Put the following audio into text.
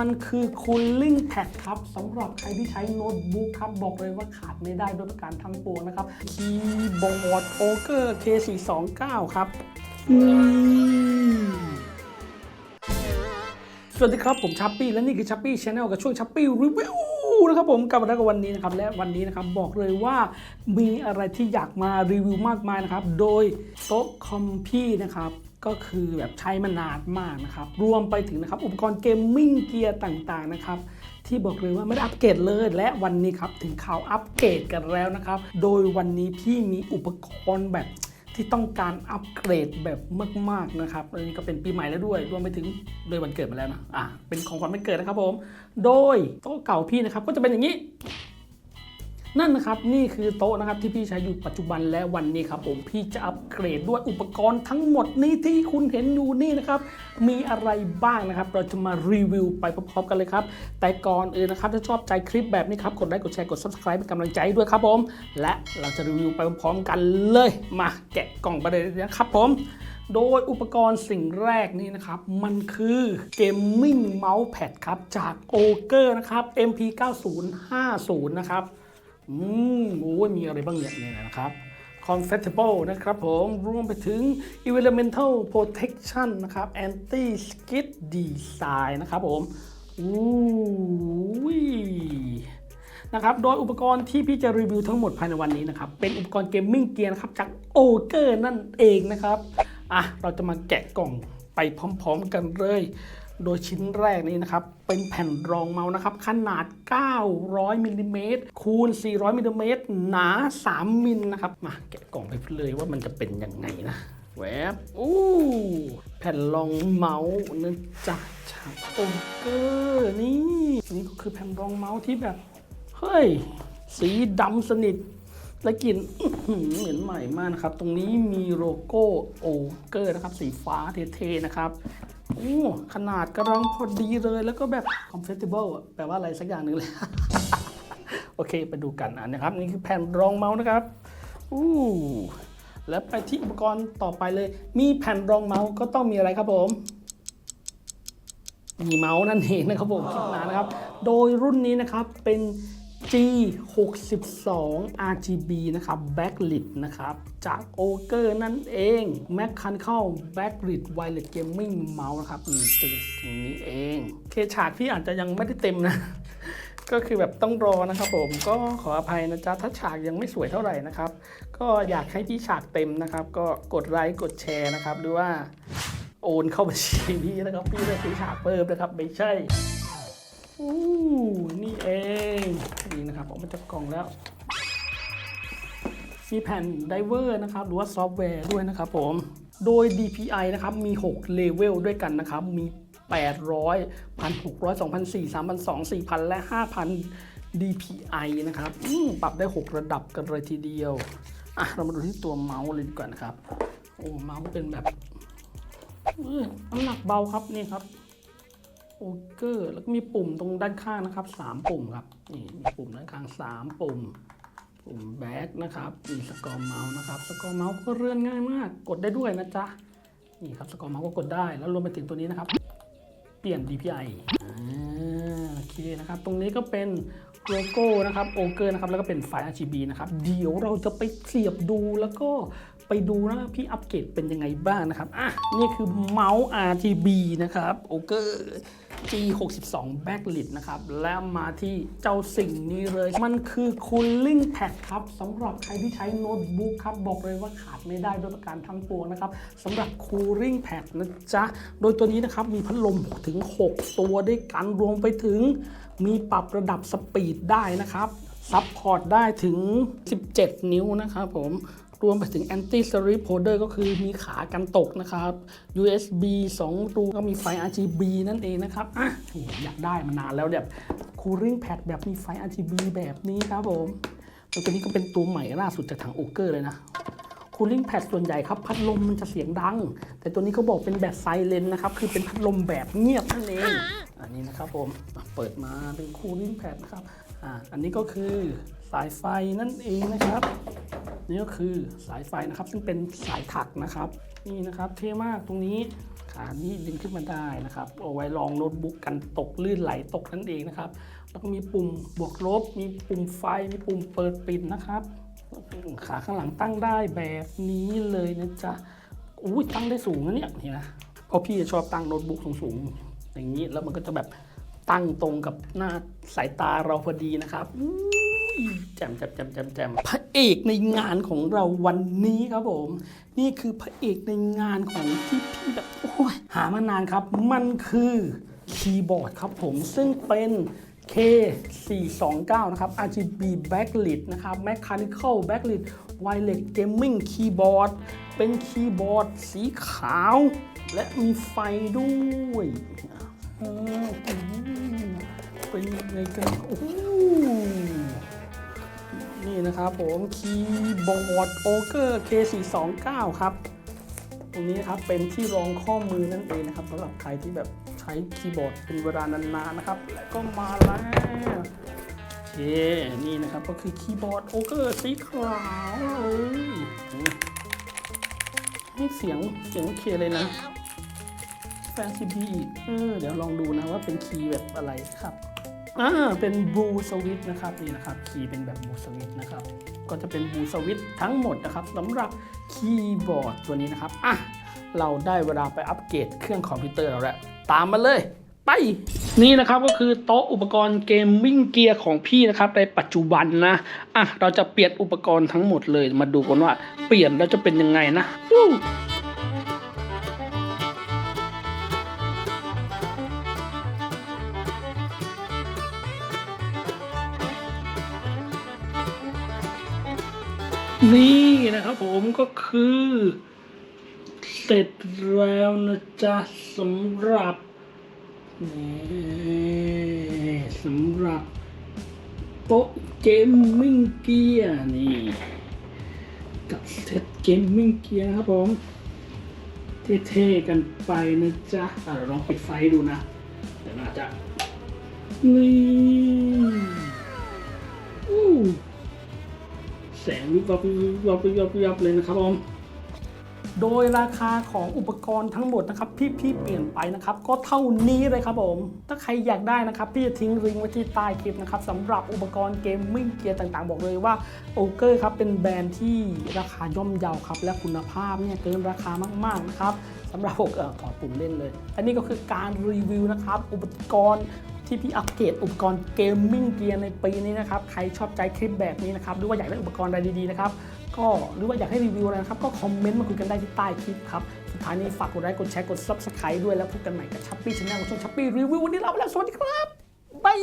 มันคือ cooling pad ครับสำหรับใครที่ใช้โน้ตบุ๊กครับ บอกเลยว่าขาดไม่ได้ด้วยประการทั้งปวงนะครับ คีย์บอร์ดโอเกอร์ K429 ครับสวัสดีครับ ผมชัปปี้และนี่คือชัปปี้ชาแนลกับช่วงชัปปี้รีวิวนะครับผมกลับมาแล้วกับวันนี้นะครับและวันนี้นะครับบอกเลยว่ามีอะไรที่อยากมารีวิวมากมายนะครับ โดยโต๊ะคอมพี่นะครับ ก็คือแบบใช้มานานมากนะครับ รวมไปถึงนะครับอุปกรณ์เกมมิ่งเกียร์ต่างๆนะครับที่บอกเลยว่าไม่ได้อัปเกรดเลยและวันนี้ครับถึงข่าวอัปเกรดกันแล้วนะครับ โดยวันนี้พี่มีอุปกรณ์แบบที่ต้องการอัปเกรดแบบมาก ๆ นะครับอันนี้ก็เป็นปีใหม่แล้วด้วย รวมไปถึงเลยวันเกิดมาแล้วนะ อะ เป็นของขวัญวันเกิดนะครับผม โดยโต๊ะเก่าพี่นะครับ ก็จะเป็นอย่างนี้ นั่นนะครับนี่คือโต๊ะนะครับที่พี่ใช้อยู่ปัจจุบันและวันนี้ครับผมพี่จะอัปเกรดด้วยอุปกรณ์ทั้งหมดนี้ที่คุณเห็นอยู่นี่นะครับมีอะไรบ้างนะครับ เราจะมารีวิวไปพร้อมๆกันเลยครับแต่ก่อนอื่นนะครับถ้าชอบใจคลิปแบบนี้ครับกดไลค์กดแชร์กด subscribe เป็นกำลังใจด้วยครับผม และเราจะรีวิวไปพร้อมๆกันเลยมาแกะกล่องไปเลยนะครับผมโดยอุปกรณ์สิ่งแรกนี้นะครับ มันคือ Gaming Mousepad ครับ จาก o g e r นะครับ MP9050 นะครับ อืมโอ้ยมีอะไรบ้างเนี่ยเนี่ยนะครับ Convertible นะครับผมรวมไปถึง Environmental Protection นะครับ Anti Skid Design นะครับผมอู้ยนะครับ โดยอุปกรณ์ที่พี่จะรีวิวทั้งหมดภายในวันนี้นะครับ เป็นอุปกรณ์เกมมิ่งเกียร์นะครับ จากโอเกอร์นั่นเองนะครับ อะ เราจะมาแกะกล่องไปพร้อม ๆ กันเลย โดยชิ้นแรกนี้นะครับ เป็นแผ่นรองเมาส์นะครับ ขนาด 900มิลลิเมตรคูณ 400มิลลิเมตรหนา 3มิลนะครับ มาแกะกล่องไปเลยว่ามันจะเป็นยังไงนะแวบอู้แผ่นรองเมาส์นะจ๊ะจาโอเกอร์นี่นี่ก็คือแผ่นรองเมาส์ที่แบบ เฮ้ย สีดำสนิทและกลิ่นอื้อหือเหม็นใหม่มากนะครับ ตรงนี้มีโลโก้โอเกอร์นะครับ สีฟ้าเท่ๆนะครับ ขนาดกำลังพอดีเลย แล้วก็แบบ comfortable อะแปลว่าอะไรสักอย่างหนึ่งเลย โอเค ไปดูกันอะนะครับ นี่คือแผ่นรองเมาส์นะครับอู้แล้วไปที่อุปกรณ์ต่อไปเลย มีแผ่นรองเมาส์ก็ต้องมีอะไรครับผม มีเมาส์นั่นเองนะครับผมคิดนานนะครับ โดยรุ่นนี้นะครับเป็น G62 RGB นะครับ backlit นะครับ จาก o g e r นั่นเอง Mechanical backlit wireless gaming mouse นะครับนี่คือสิ่งนี้เองเคฉากพี่อาจจะยังไม่ได้เต็มนะ ก็คือแบบต้องรอนะครับผมก็ขออภัยนะจ๊ะ ถ้าฉากยังไม่สวยเท่าไหร่นะครับ ก็อยากให้พี่ฉากเต็มนะครับ ก็กดไลค์กดแชร์นะครับหรือว่าโอนเข้าบัญชีพี่นะครับ พี่จะซื้อฉากเพิ่มนะครับ ไม่ใช่ กล่องแล้ว มีแผ่นไดเวอร์นะครับหรือว่าซอฟต์แวร์ด้วยนะครับผมโดย DPI นะครับมี 6 เลเวลด้วยกันนะครับ มี 800 1,600 2,400 3,200 4,000 และ 5,000 DPI นะครับปรับได้ 6 ระดับกันเลยทีเดียว อะ เรามาดูที่ตัวเมาส์เลยดีกว่านะครับ โอ้ เมาส์เป็นแบบน้ำหนักเบาครับ นี่ครับ โอเกอร์แล้วก็มีปุ่มตรงด้านข้างนะครับสามปุ่มครับนี่มีปุ่มด้านข้างสามปุ่ม ปุ่มแบ็กนะครับมีสกอร์เมาส์นะครับสกอร์เมาส์ก็เลื่อนง่ายมาก กดได้ด้วยนะจ๊ะนี่ครับสกอร์เมาส์ก็กดได้แล้วรวมไปถึงตัวนี้นะครับ เปลี่ยน DPI อ่าโอเคนะครับ ตรงนี้ก็เป็นโลโก้นะครับโอเกอร์นะครับแล้วก็เป็นไฟล์ RGB นะครับ เดี๋ยวเราจะไปเสียบดูแล้วก็ไปดูนะพี่อัปเกรดเป็นยังไงบ้างนะครับ อะ นี่คือเมาส์ RGB นะครับโอเกอร์ G62 backlit นะครับ แล้วมาที่เจ้าสิ่งนี้เลย มันคือ cooling pad ครับสำหรับใครที่ใช้โน้ตบุ๊กครับ บอกเลยว่าขาดไม่ได้ด้วยประการทั้งปวงนะครับสำหรับ cooling pad นะจ๊ะ โดยตัวนี้นะครับ มีพัดลมถึง 6 ตัวด้วยกันรวมไปถึง มีปรับระดับสปีดได้นะครับซัพพอร์ตได้ถึง 17 นิ้วนะครับผม รวมไปถึง anti slip holder ก็คือมีขากันตกนะครับ USB 2 รูก็มีไฟ RGB นั่นเองนะครับอะอยากได้มานานแล้วแบบ cooling pad แบบมีไฟ RGB แบบนี้ครับผมตัวนี้ก็เป็นตัวใหม่ล่าสุดจากทางโอเกอร์เลยนะ cooling pad ส่วนใหญ่ครับ พัดลมมันจะเสียงดัง แต่ตัวนี้เขาบอกเป็นแบบไซเลนนะครับ คือเป็นพัดลมแบบเงียบนั่นเอง อันนี้นะครับผม เปิดมาเป็น cooling pad นะครับ อ่า อันนี้ก็คือสายไฟนั่นเองนะครับ นี่ก็คือสายไฟนะครับ ซึ่งเป็นสายถักนะครับ นี่นะครับเท่มากตรงนี้ขานี้ดึงขึ้นมาได้นะครับ เอาไว้รองโน้ตบุ๊กกันตกลื่นไหลตกนั่นเองนะครับ แล้วก็มีปุ่มบวกลบ มีปุ่มไฟ มีปุ่มเปิดปิดนะครับ ขาข้างหลังตั้งได้แบบนี้เลยนะจ๊ะอุ้ยตั้งได้สูงนะเนี่ยนี่นะเพราะพี่ชอบตั้งโน้ตบุ๊กสูงๆอย่างนี้แล้วมันก็จะแบบตั้งตรงกับหน้าสายตาเราพอดีนะครับ แจมแจมแจมแจมแจมพระเอกในงานของเราวันนี้ครับผม นี่คือพระเอกในงานของที่พี่แบบโอ้ยหามานานครับ มันคือคีย์บอร์ดครับผมซึ่งเป็น K429 นะครับ RGB backlit นะครับ mechanical backlit wireless gaming keyboard เป็นคีย์บอร์ดสีขาว และมีไฟด้วยอืมเป็นยังไงกันโอ้ นี่นะครับผมคีย์บอร์ดโอเกอร์ K429 ครับตรงนี้นะครับเป็นที่รองข้อมือนั่นเองนะครับสำหรับใครที่แบบใช้คีย์บอร์ดเป็นเวลานานๆนะครับ และก็มาแล้วโอเคนี่นะครับก็คือคีย์บอร์ดโอเกอร์สีขาวเลยนี่เสียงเสียงโอเคเลยนะแฟนซีบีอีกเออเดี๋ยวลองดูนะว่าเป็นคีย์แบบอะไรครับ อ่าเป็นบลูสวิตนะครับนี่นะครับคีย์เป็นแบบบลูสวิตนะครับก็จะเป็นบลูสวิตทั้งหมดนะครับสำหรับคีย์บอร์ดตัวนี้นะครับอะเราได้เวลาไปอัปเกรดเครื่องคอมพิวเตอร์เราแล้วตามมาเลยไปนี่นะครับก็คือโต๊ะอุปกรณ์เกมมิ่งเกียร์ของพี่นะครับในปัจจุบันนะอะเราจะเปลี่ยนอุปกรณ์ทั้งหมดเลยมาดูกันว่าเปลี่ยนแล้วจะเป็นยังไงนะ นี่นะครับผมก็คือ เสร็จแล้วนะจ๊ะสำหรับนี่สำหรับโต๊ะเกมมิ่งเกียร์นี่กับเซตเกมมิ่งเกียร์นะครับผม เท่ๆกันไปนะจ๊ะอะเราลองปิดไฟดูนะ เดี๋ยวน่าจะนี่ งวิบวับวิบวับวิบวับวิบวับเลยนะครับผมโดยราคาของอุปกรณ์ทั้งหมดนะครับที่พี่เปลี่ยนไปนะครับ ก็เท่านี้เลยครับผม ถ้าใครอยากได้นะครับ พี่จะทิ้งลิงก์ไว้ที่ใต้คลิปนะครับสำหรับอุปกรณ์เกมมิ่งเกียร์ต่างๆ บอกเลยว่าโอเกอร์ครับเป็นแบรนด์ที่ราคาย่อมเยาครับ และคุณภาพเนี่ยเกินราคามากๆนะครับสำหรับพวกเอ่อถอดปุ่มเล่นเลย อันนี้ก็คือการรีวิวนะครับ อุปกรณ์ ที่พี่อัปเกรดอุปกรณ์เกมมิ่งเกียร์ในปีนี้นะครับ ใครชอบใจคลิปแบบนี้นะครับ หรือว่าอยากได้อุปกรณ์อะไรดีๆนะครับ ก็หรือว่าอยากให้รีวิวอะไรนะครับ ก็คอมเมนต์มาคุยกันได้ที่ใต้คลิปครับ สุดท้ายนี้ฝากกดไลค์ กดแชร์ กด subscribe ด้วยแล้วพบกันใหม่กับชัปปี้ชาแนลของช่องชัปปี้รีวิววันนี้ลาไปแล้ว สวัสดีครับ บาย